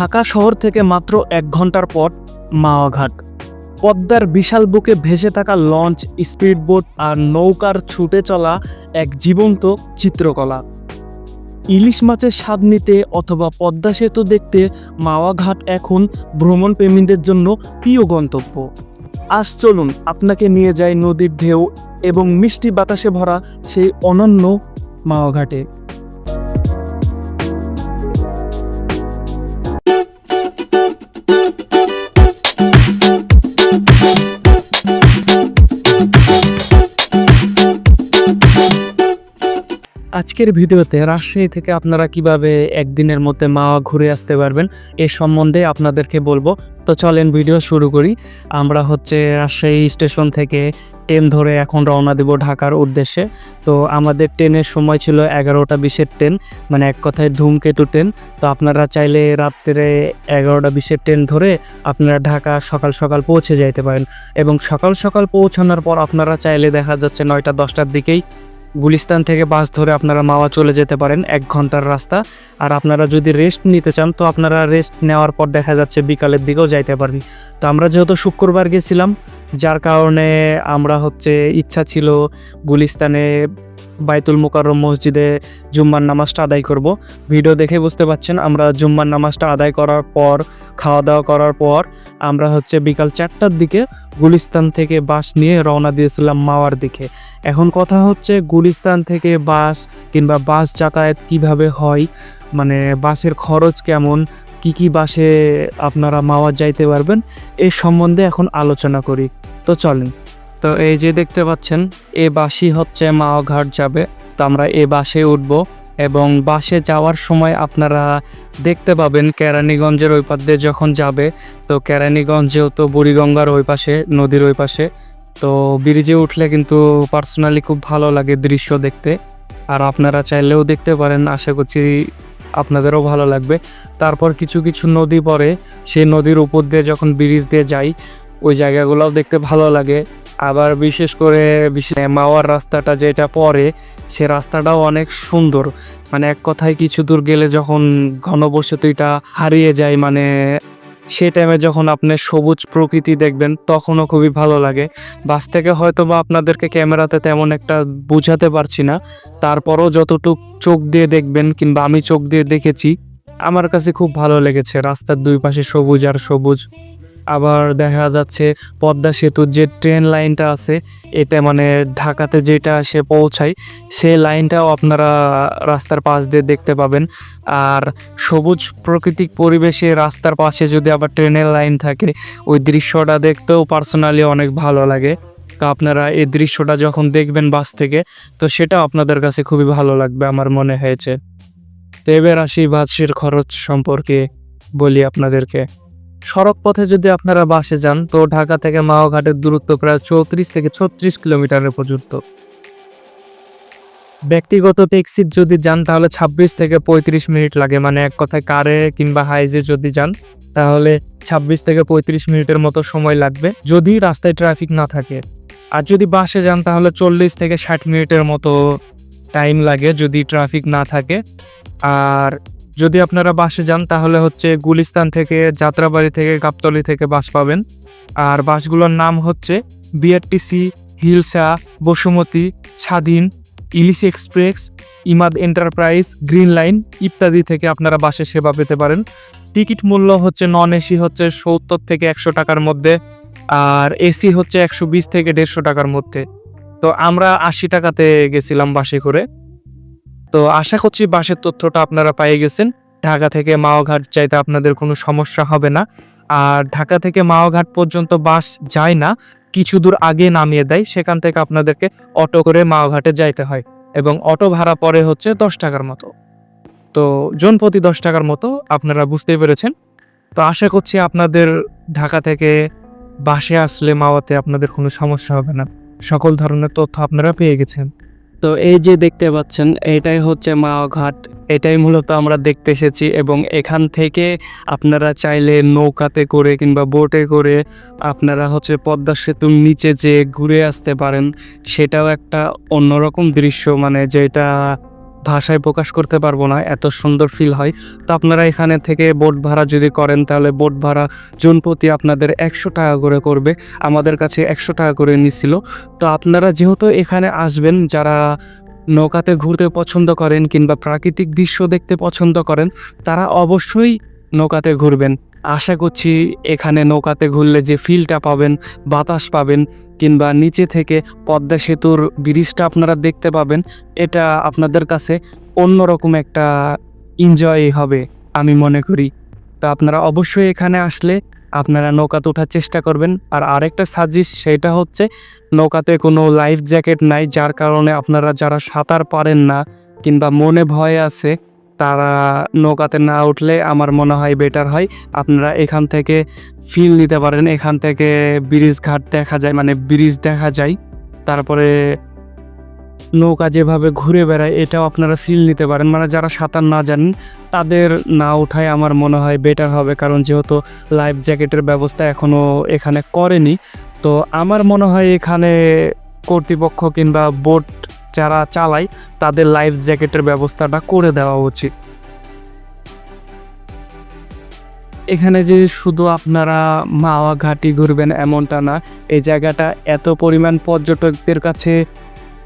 ঢাকা শহর থেকে মাত্র এক ঘণ্টার পথ মাওয়াঘাট। পদ্মার বিশাল বুকে ভেসে থাকা লঞ্চ, স্পিডবোট আর নৌকার ছুটে চলা এক জীবন্ত চিত্রকলা। ইলিশ মাছের স্বাদ নিতে অথবা পদ্মা সেতু দেখতে মাওয়াঘাট এখন ভ্রমণ প্রেমীদের জন্য প্রিয় গন্তব্য। আজ চলুন আপনাকে নিয়ে যায় নদীর ঢেউ এবং মিষ্টি বাতাসে ভরা সেই অনন্য মাওয়াঘাটে। আজকের ভিডিওতে রাজশাহী থেকে আপনারা কীভাবে একদিনের মধ্যে মাওয়া ঘুরে আসতে পারবেন এ সম্বন্ধে আপনাদেরকে বলব। তো চলেন ভিডিও শুরু করি। আমরা হচ্ছে রাজশাহী স্টেশন থেকে ট্রেন ধরে এখন রওনা দেব ঢাকার উদ্দেশ্যে। তো আমাদের ট্রেনের সময় ছিল এগারোটা বিশের ট্রেন মানে এক কথায় ধূমকেতু ট্রেন। তো আপনারা চাইলে রাত্রে এগারোটা বিশের ট্রেন ধরে আপনারা ঢাকা সকাল সকাল পৌঁছে যাইতে পারেন। এবং সকাল সকাল পৌঁছানোর পর আপনারা চাইলে দেখা যাচ্ছে নয়টা, দশটার দিকেই গুলিস্তান থেকে বাস ধরে আপনারা মাওয়া চলে যেতে পারেন এক ঘণ্টার রাস্তা। আর আপনারা যদি রেস্ট নিতে চান, তো আপনারা রেস্ট নেওয়ার পর দেখা যাচ্ছে বিকালের দিকেও যাইতে পারবি তো আমরা যেহেতু শুক্রবার গেছিলাম, যার কারণে আমরা হচ্ছে ইচ্ছা ছিল গুলিস্তানে বাইতুল মোকাররম মসজিদে জুম্মার নামাজটা আদায় করব। ভিডিও দেখে বুঝতে পাচ্ছেন, আমরা জুম্মার নামাজটা আদায় করার পর, খাওয়া দাওয়া করার পর, আমরা হচ্ছে বিকাল চারটার দিকে গুলিস্তান থেকে বাস নিয়ে রওনা দিয়েছিলাম মাওয়ার দিকে। এখন কথা হচ্ছে গুলিস্তান থেকে বাস কিংবা বাস যাতায়াত কীভাবে হয় মানে বাসের খরচ কেমন, কি কি বাসে আপনারা মাওয়া যাইতে পারবেন এই সম্বন্ধে এখন আলোচনা করি। তো চলেন। তো এই যে দেখতে পাচ্ছেন, এ বাসই হচ্ছে মাওয়া ঘাট যাবে, তো আমরা এ বাসে উঠব। এবং বাসে যাওয়ার সময় আপনারা দেখতে পাবেন কেরানীগঞ্জের ওই পাশ দিয়ে যখন যাবে, তো কেরানীগঞ্জ যেহেতু বুড়িগঙ্গার ওই পাশে, নদীর ওই পাশে, তো ব্রিজে উঠলে কিন্তু পার্সোনালি খুব ভালো লাগে দৃশ্য দেখতে। আর আপনারা চাইলেও দেখতে পারেন, আশা করছি আপনাদেরও ভালো লাগবে। তারপর কিছু কিছু নদী পড়ে, সেই নদীর উপর দিয়ে যখন ব্রিজ দিয়ে যাই, ওই জায়গাগুলোও দেখতে ভালো লাগে। আবার বিশেষ করে বিশেষ মাওয়ার রাস্তাটা যেটা পড়ে সে রাস্তাটাও অনেক সুন্দর। মানে এক কথায় কিছু দূর গেলে যখন ঘনবসতিটা হারিয়ে যায় মানে সে টাইমে যখন আপনি সবুজ প্রকৃতি দেখবেন, তখনও খুবই ভালো লাগে। বাস থেকে হয়তো বা আপনাদেরকে ক্যামেরাতে তেমন একটা বুঝাতে পারছি না। তারপরও যতটুক চোখ দিয়ে দেখবেন কিংবা আমি চোখ দিয়ে দেখেছি, আমার কাছে খুব ভালো লেগেছে। রাস্তার দুই পাশে সবুজ আর সবুজ। আবার দেখা যাচ্ছে পদ্মা সেতুর যে ট্রেন লাইনটা আছে, এটা মানে ঢাকাতে যেটা সে পৌঁছায় সেই লাইনটাও আপনারা রাস্তার পাশ দিয়ে দেখতে পাবেন। আর সবুজ প্রাকৃতিক পরিবেশে রাস্তার পাশে যদি আবার ট্রেনের লাইন থাকে, ওই দৃশ্যটা দেখতেও পার্সোনালি অনেক ভালো লাগে। তো আপনারা এই দৃশ্যটা যখন দেখবেন বাস থেকে, তো সেটা আপনাদের কাছে খুবই ভালো লাগবে আমার মনে হয়েছে। তো এবার আসি বাসের খরচ সম্পর্কে বলি আপনাদেরকে। সড়ক পথে যদি আপনারা বাসে যান, তো ঢাকা থেকে মাওঘাটের দূরত্ব প্রায় চৌত্রিশ থেকে ছত্রিশ কিলোমিটারের পর্যন্ত ব্যক্তিগত ট্যাক্সির যদি যান, তাহলে ছাব্বিশ থেকে পঁয়ত্রিশ মিনিট লাগে। মানে এক কথায় কারে কিংবা হাইজে যদি যান, তাহলে ছাব্বিশ থেকে পঁয়ত্রিশ মিনিটের মতো সময় লাগবে, যদি রাস্তায় ট্রাফিক না থাকে। আর যদি বাসে যান, তাহলে চল্লিশ থেকে ষাট মিনিটের মতো টাইম লাগে যদি ট্রাফিক না থাকে। আর যদি আপনারা বাসে যান, তাহলে হচ্ছে গুলিস্তান থেকে, যাত্রাবাড়ি থেকে, গাবতলি থেকে বাস পাবেন। আর বাসগুলোর নাম হচ্ছে BRTC, Hilsa, Basumati, Swadhin, Ilish express, Imad enterprise, green line ইত্যাদি থেকে আপনারা বাসে সেবা পেতে পারেন। টিকিট মূল্য হচ্ছে নন এসি হচ্ছে সত্তর থেকে একশো টাকার মধ্যে, আর এসি হচ্ছে একশো বিশ থেকে দেড়শো টাকার মধ্যে। তো আমরা আশি টাকাতে গেছিলাম বাসে করে। তো আশা করছি বাসের তথ্যটা আপনারা পেয়ে গেছেন। ঢাকা থেকে মাওঘাট যাইতে আপনাদের কোনো সমস্যা হবে না। আর ঢাকা থেকে মাওঘাট পর্যন্ত বাস যায় না, কিছু দূর আগে নামিয়ে দেয়, সেখান থেকে আপনাদেরকে অটো করে মাওঘাটে যাইতে হয় এবং অটো ভাড়া পরে হচ্ছে দশ টাকার মতো। তো জন প্রতি দশ টাকার মতো, আপনারা বুঝতেই পেরেছেন। তো আশা করছি আপনাদের ঢাকা থেকে বাসে আসলে মাওয়াতে আপনাদের কোনো সমস্যা হবে না। সকল ধরনের তথ্য আপনারা পেয়ে গেছেন। তো এই যে দেখতে পাচ্ছেন, এটাই হচ্ছে মাওয়া ঘাট এটাই মূলত আমরা দেখতে এসেছি এবং এখান থেকে আপনারা চাইলে নৌকাতে করে কিংবা বোটে করে আপনারা হচ্ছে পদ্মা সেতুর নিচে যে ঘুরে আসতে পারেন। সেটাও একটা অন্যরকম দৃশ্য মানে যেটা ভাষায় প্রকাশ করতে পারব না, এত সুন্দর ফিল হয়। তো আপনারা এখানে থেকে বোট ভাড়া যদি করেন, তাহলে বোট ভাড়া জন প্রতি আপনাদের একশো টাকা করে করবে। আমাদের কাছে একশো টাকা করে নিছিল। তো আপনারা যেহেতু এখানে আসবেন, যারা নৌকাতে ঘুরতে পছন্দ করেন কিংবা প্রাকৃতিক দৃশ্য দেখতে পছন্দ করেন, তারা অবশ্যই নৌকাতে ঘুরবেন। আশা করছি এখানে নৌকাতে ঘুরলে যে ফিলটা পাবেন, বাতাস পাবেন, কিংবা নিচে থেকে পদ্মা সেতুর ব্রিজটা আপনারা দেখতে পাবেন, এটা আপনাদের কাছে অন্যরকম একটা এনজয় হবে, আমি মনে করি। তো আপনারা অবশ্যই এখানে আসলে আপনারা নৌকাতে ওঠার চেষ্টা করবেন। আর আরেকটা সাজিস সেটা হচ্ছে, নৌকাতে কোনো লাইফ জ্যাকেট নাই, যার কারণে আপনারা যারা সাঁতার পারেন না, কিংবা মনে ভয় আছে তারা নৌকাতে না উঠলে আমার মনে হয় বেটার হয়। আপনারা এখান থেকে ফিল নিতে পারেন, এখান থেকে ব্রিজ ঘাট দেখা যায় মানে ব্রিজ দেখা যায়। তারপরে নৌকা যেভাবে ঘুরে বেড়ায়, এটাও আপনারা ফিল নিতে পারেন। মানে যারা সাঁতার না জানেন, তাদের না ওঠায় আমার মনে হয় বেটার হবে। কারণ যেহেতু লাইফ জ্যাকেটের ব্যবস্থা এখনও এখানে করেনি। তো আমার মনে হয় এখানে কর্তৃপক্ষ কিংবা বোট যারা চালায়, তাদের লাইফ জ্যাকেটের ব্যবস্থাটা করে দেওয়া উচিত। এখানে যে শুধু আপনারা মাওয়া ঘাটি ঘুরবেন এমনটা না এই জায়গাটা এত পরিমাণ পর্যটকদের কাছে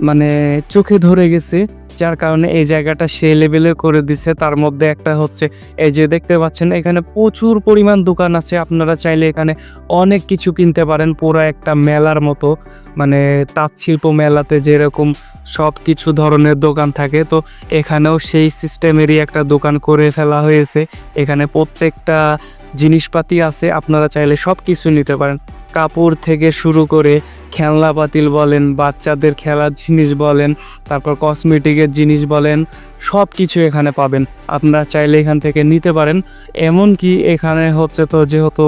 মানে চোখে ধরে গেছে যার কারণে এই জায়গাটা সে লেভেলে করে দিছে। তার মধ্যে একটা হচ্ছে, এই যে দেখতে পাচ্ছেন, এখানে প্রচুর পরিমাণ দোকান আছে। আপনারা চাইলে এখানে অনেক কিছু কিনতে পারেন। পুরো একটা মেলার মতো মানে তাঁত শিল্প মেলাতে যেরকম সব কিছু ধরনের দোকান থাকে। তো এখানেও সেই সিস্টেমেরই একটা দোকান করে ফেলা হয়েছে। এখানে প্রত্যেকটা জিনিসপাতি আছে। আপনারা চাইলে সব কিছু নিতে পারেন। কাপড় থেকে শুরু করে খেলনা পাতিল বলেন, বাচ্চাদের খেলার জিনিস বলেন, তারপর কসমেটিকের জিনিস বলেন সব কিছু এখানে পাবেন। আপনারা চাইলে এখান থেকে নিতে পারেন। এমনকি এখানে হচ্ছে তো যেহেতু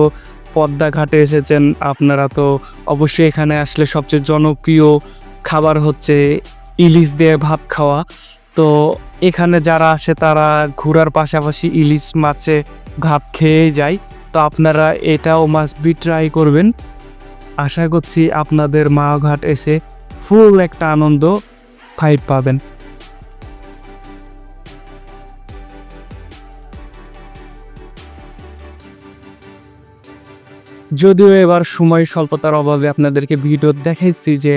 পদ্মা ঘাটে এসেছেন, আপনারা তো অবশ্যই এখানে আসলে সবচেয়ে জনপ্রিয় খাবার হচ্ছে ইলিশ দিয়ে ভাত খাওয়া। তো এখানে যারা আসে তারা ঘোরার পাশাপাশি ইলিশ মাছে ভাত খেয়ে যায়। তো আপনারা এটাও মাস্ট বি ট্রাই করবেন। আশা করছি আপনাদের মাওঘাট এসে ফুল একটা আনন্দ ফাইভ পাবেন। যদিও এবার সময় স্বল্পতার অভাবে আপনাদেরকে ভিডিও দেখাইছি যে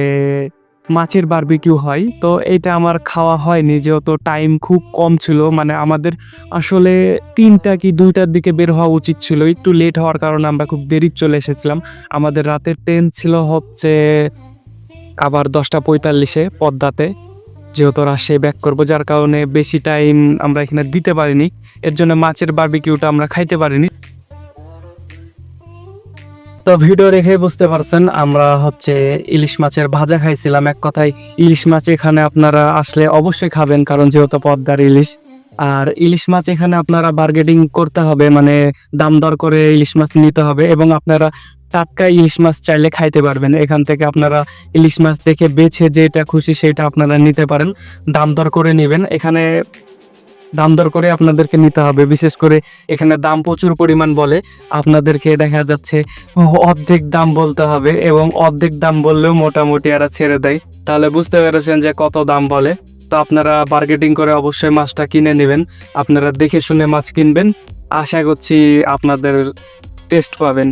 মাছের বারবিকিউ হয়। তো এটা আমার খাওয়া হয়নি, যেহেতু টাইম খুব কম ছিল। মানে আমাদের আসলে তিনটা কি দুইটার দিকে বের হওয়া উচিত ছিল। একটু লেট হওয়ার কারণে আমরা খুব দেরি চলে এসেছিলাম। আমাদের রাতের ট্রেন ছিল হচ্ছে আবার দশটা পঁয়তাল্লিশে পদ্মাতে। যেহেতু রাজশাহী ব্যাক করব, যার কারণে বেশি টাইম আমরা এখানে দিতে পারিনি। এর জন্য মাছের বারবিকিউটা আমরা খাইতে পারিনি। তো ভিডিও দেখে বুঝতে পারছেন, আমরা হচ্ছে ইলিশ মাছের ভাজা খাইছিলাম। এক কথায় ইলিশ মাছ এখানে আপনারা আসলে অবশ্যই খাবেন, কারণ যেহেতু পদ্মার ইলিশ। আর ইলিশ মাছ এখানে আপনারা বার্গেটিং করতে হবে মানে দাম দর করে ইলিশ মাছ নিতে হবে এবং আপনারা টাটকা ইলিশ মাছ চাইলে খাইতে পারবেন। এখান থেকে আপনারা ইলিশ মাছ দেখে বেছে যেটা খুশি সেটা আপনারা নিতে পারেন, দাম দর করে নেবেন। এখানে দাম দর করে আপনাদেরকে নিতে হবে। বিশেষ করে এখানে দাম প্রচুর পরিমাণ বলে। আপনাদেরকে দেখা যাচ্ছে অর্ধেক দাম বলতে হবে এবং অর্ধেক দাম বললেও মোটামুটি এরা ছেড়ে দেয়। তাহলে বুঝতে পেরেছেন যে কত দাম বলে। তো আপনারা বার্গেটিং করে অবশ্যই মাছটা কিনে নেবেন। আপনারা দেখে শুনে মাছ কিনবেন। আশা করছি আপনাদের টেস্ট পাবেন।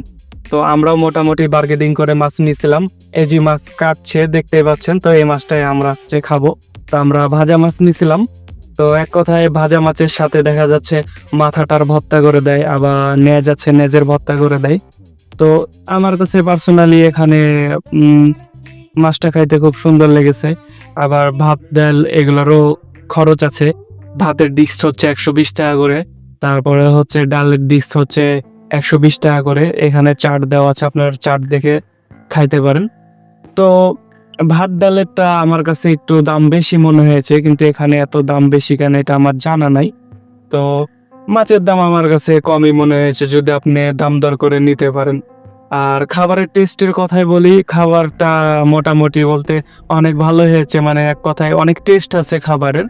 তো আমরাও মোটামুটি বার্গেটিং করে মাছ নিয়েছিলাম এই যে মাছ কাটছে দেখতে পাচ্ছেন। তো এই মাছটাই আমরা যে খাব। তো আমরা ভাজা মাছ নিয়েছিলাম তো এক কথায় ভাজা মাছের সাথে দেখা যাচ্ছে মাথাটার ভর্তা করে দেয়, আবার নেজ আছে নেজের ভর্তা করে দেয়। তো আমার কাছে পার্সোনালি এখানে মাছটা খাইতে খুব সুন্দর লেগেছে। আবার ভাত, ডাল এগুলোরও খরচ আছে। ভাতের ডিশ হচ্ছে একশো বিশ টাকা করে, তারপরে হচ্ছে ডালের ডিশ হচ্ছে একশো বিশ টাকা করে। এখানে চাট দেওয়া আছে, আপনার চাট দেখে খাইতে পারেন। তো ভাত ডালেরটা আমার কাছে একটু দাম বেশি মনে হয়েছে, কিন্তু এখানে এত দাম বেশি কেন এটা আমার জানা নাই। তো মাছের দাম আমার কাছে কমই মনে হয়েছে, যদি আপনি দাম দর করে নিতে পারেন। আর খাবারের টেস্টের কথাই বলি, খাবারটা মোটামুটি বলতে অনেক ভালো হয়েছে মানে এক কথায় অনেক টেস্ট আছে খাবারের।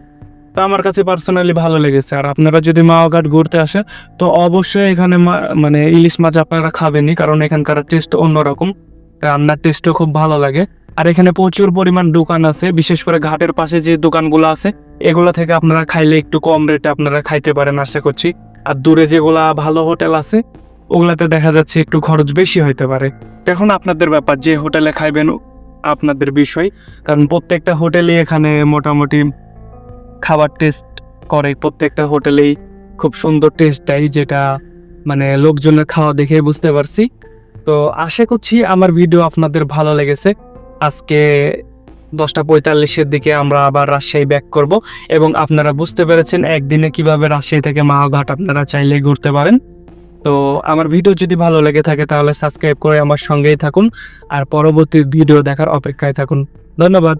তো আমার কাছে পার্সোনালি ভালো লেগেছে। আর আপনারা যদি মাওঘাট ঘুরতে আসেন তো অবশ্যই এখানে মানে ইলিশ মাছ আপনারা খাবেনই, কারণ এখানকার টেস্ট অন্যরকম। রান্নার টেস্টও খুব ভালো লাগে। আর এখানে প্রচুর পরিমাণ দোকান আছে, বিশেষ করে ঘাটের পাশে যে দোকানগুলো আছে, এগুলো থেকে আপনারা খাইলে একটু কম রেটে আপনারা খাইতে পারেন, আশা করছি। আর দূরে যেগুলা ভালো হোটেল আছে, ওগুলাতে দেখা যাচ্ছে একটু খরচ বেশি হইতে পারে। এখন আপনাদের ব্যাপার, যে হোটেলে খাইবেন আপনাদের বিষয়, কারণ প্রত্যেকটা হোটেলই এখানে মোটামুটি খাবার টেস্ট করে। প্রত্যেকটা হোটেলেই খুব সুন্দর টেস্ট দেয়, যেটা মানে লোকজনের খাওয়া দেখে বুঝতে পারছি। তো আশা করছি আমার ভিডিও আপনাদের ভালো লেগেছে। আজকে দশটা পঁয়তাল্লিশের দিকে আমরা আবার রাজশাহী ব্যাক করব এবং আপনারা বুঝতে পেরেছেন একদিনে কীভাবে রাজশাহী থেকে মাওঘাট আপনারা চাইলে ঘুরতে পারেন। তো আমার ভিডিও যদি ভালো লেগে থাকে তাহলে সাবস্ক্রাইব করে আমার সঙ্গেই থাকুন আর পরবর্তী ভিডিও দেখার অপেক্ষায় থাকুন। ধন্যবাদ।